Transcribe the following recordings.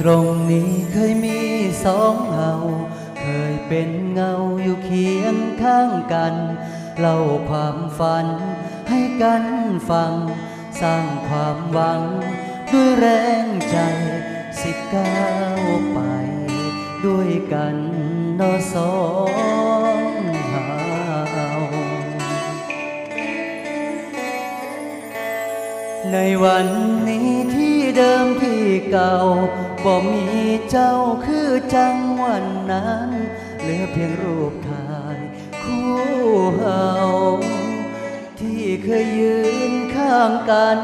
ตรงนี้เคยมีสองเฮาเคยเป็นเงาอยู่เคียงข้างกัน เล่าความฝันให้กันฟัง สร้างความหวัง ด้วยแรงใจสิก้าวไป ด้วยกันนอสองเฮาในวันนี้ที่ เดิมที่เก่าบ่มีเจ้าคือจังวันนั้น เหลือเพียงรูปถ่าย คู่เฮาที่เคยยืนข้างกัน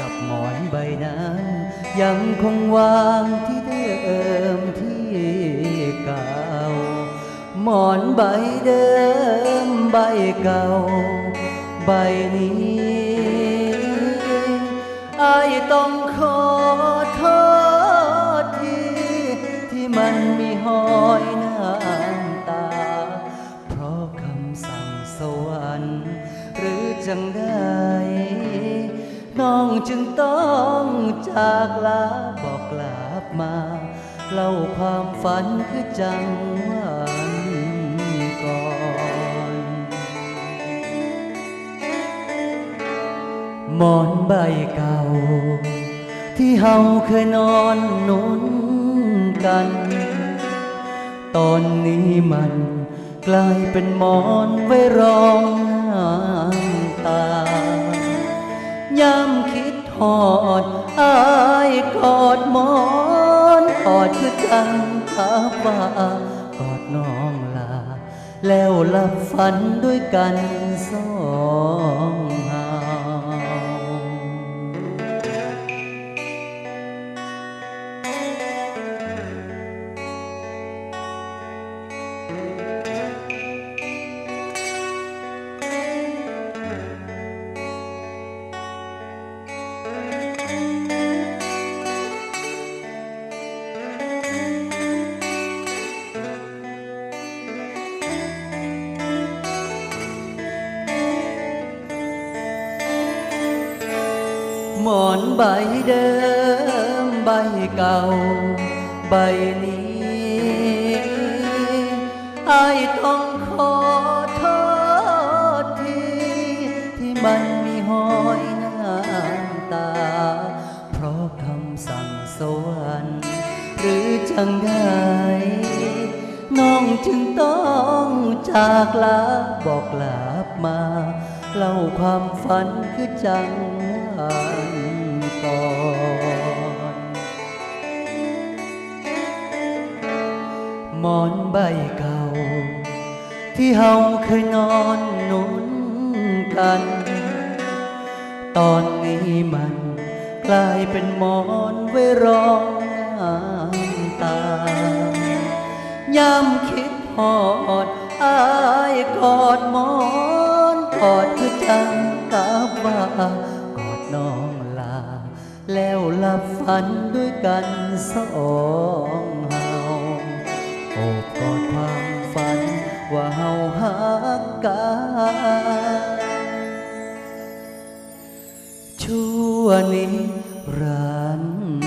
กับหมอนใบนั้น ยังคงวางที่เดิมที่เก่า หมอนใบเดิมใบเก่า ใบนี้ งได้น้องจึงต้องจากลาบอกกลับมาเล่าความฝันคือจังวันก่อนหมอนใบเก่า ที่เฮาเคยนอนนุนกัน ตอนนี้มันกลายเป็นหมอนไว้รองน้า หอดอายกอดหมอนกอดคือจังครับว่ากอดน้องลา แล้วหลับฝันด้วยกันสอง หมอนใบเดิมใบเก่า ใบนี้ไอต้องขอโทษทีที่มันมีหอยน้ำตา เพราะคำสั่งสวรรค์หรือจังไดน้องจึงต้องจากลาบอกลับมา เล่าความฝันคือจัง วันก่อนหมอนใบเก่า ที่เฮาเคยนอนนุนกัน ตอนนี้มันกลายเป็นหมอนไว้รองน้ำตาย้ำคิดหอดอายกอดหมอนกอดคือจังกับว่า น้องลา แล้วหลับฝันด้วยกันสองเฮาโอบกอดความฝันว่าเฮาหักกันชั่วนิรันดร์